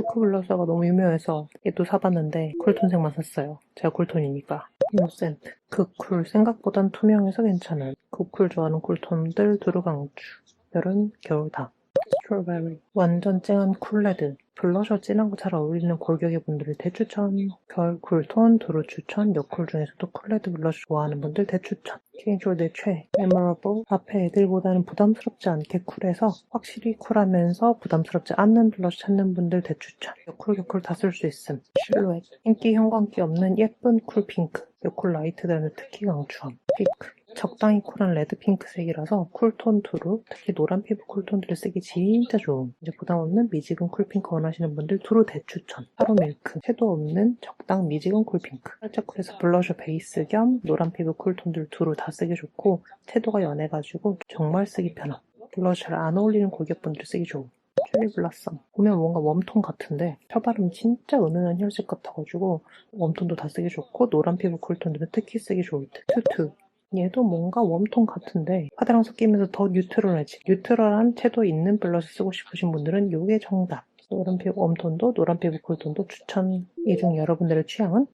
큐크 블러셔가 너무 유명해서 얘도 사봤는데 쿨톤색만 샀어요. 제가 쿨톤이니까. 이노센트. 그쿨 생각보단 투명해서 괜찮아요. 그쿨 좋아하는 쿨톤들 두루 강추. 여름, 겨울 다. 스트로베리. 완전 쨍한 쿨레드. 블러셔 진한 거 잘 어울리는 골격의 분들을 대추천. 겨울 쿨톤, 두루 추천. 여쿨 중에서도 쿨레드 블러셔 좋아하는 분들 대추천. 개인적으로 내 최애. 메모러블. 앞에 애들보다는 부담스럽지 않게 쿨해서 확실히 쿨하면서 부담스럽지 않는 블러셔 찾는 분들 대추천. 여쿨 여쿨 다 쓸 수 있음. 실루엣. 인기 형광기 없는 예쁜 쿨 핑크. 여쿨 라이트들은 특히 강추함. 핑크. 적당히 쿨한 레드 핑크색이라서 쿨톤 두루, 특히 노란 피부 쿨톤들을 쓰기 진짜 좋음. 이제 부담 없는 미지근 쿨핑크 원하시는 분들 두루 대추천. 하루 밀크, 섀도 없는 적당 미지근 쿨핑크. 살짝 쿨해서 블러셔 베이스 겸 노란 피부 쿨톤들 두루 다 쓰기 좋고 채도가 연해가지고 정말 쓰기 편함. 블러셔 잘 안 어울리는 고객분들 쓰기 좋음. 체리 블라썸. 보면 뭔가 웜톤 같은데 펴바름 진짜 은은한 혈색 같아가지고 웜톤도 다 쓰기 좋고 노란 피부 쿨톤들은 특히 쓰기 좋을 듯. 투투. 얘도 뭔가 웜톤 같은데 파데랑 섞이면서 더 뉴트럴해지. 뉴트럴한 채도 있는 블러셔 쓰고 싶으신 분들은 이게 정답. 노란 피부 웜톤도 노란 피부 쿨톤도 추천. 이중 여러분들의 취향은?